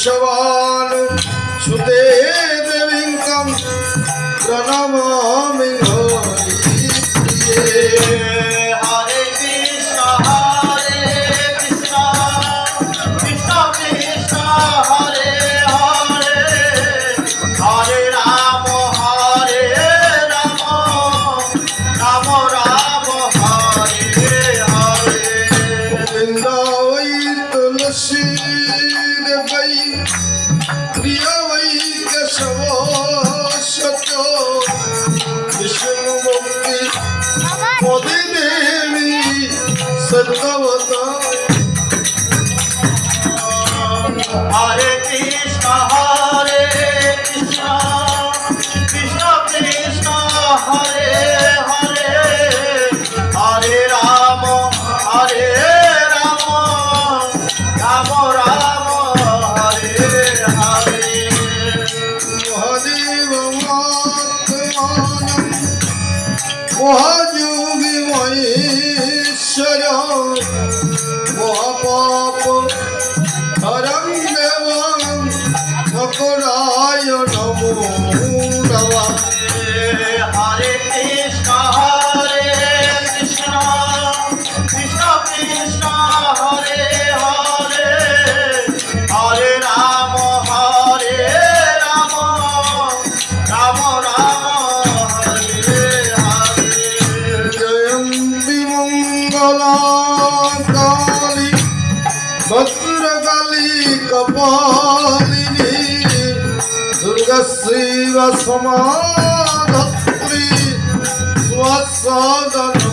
शवान् सुते देवीं तं प्रणमा सत्ता होता মহাপাপ काली कपालिनी दुर्गश्री वसमाधत्री स्वसदनो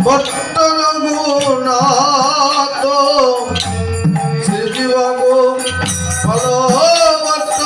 ভট্ট রঘুনাথ শ্রীজীবাঙ্গ ফল ভট্ট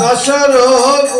দশরঘু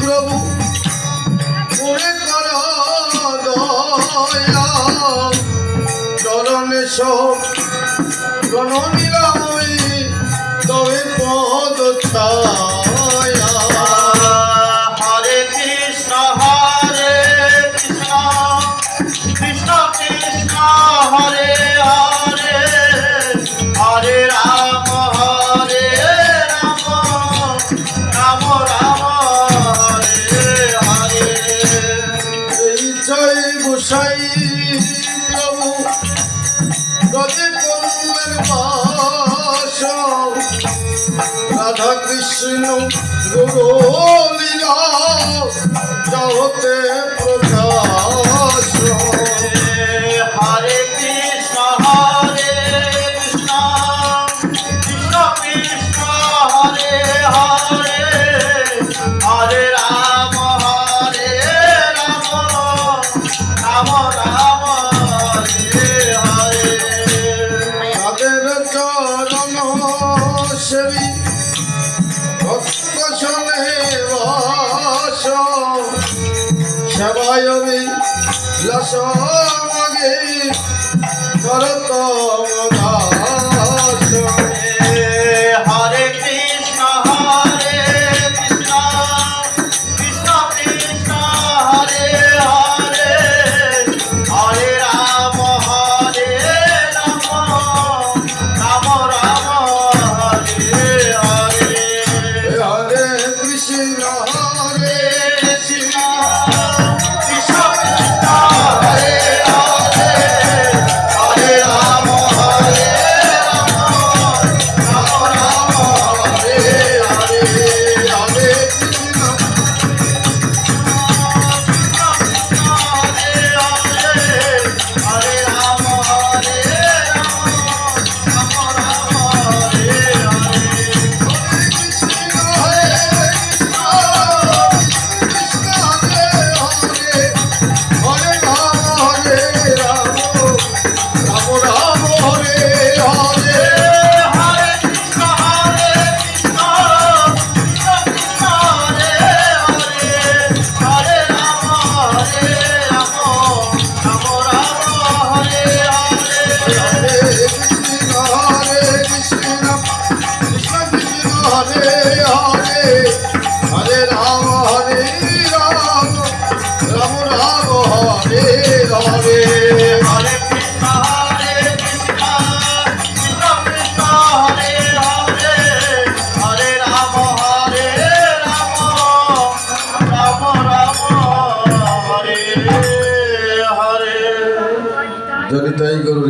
প্রভু করে কর চরণে শোক প্রণনীলাময়ী তবে পদ ছায়া। হরে কৃষ্ণ হরে কৃষ্ণ। গোসাই প্রভু রজে কন্যের বাস রাধা কৃষ্ণ গুরু লীলা যাহতে প্রকাশ হরে সেবায়বি লসমগে করতম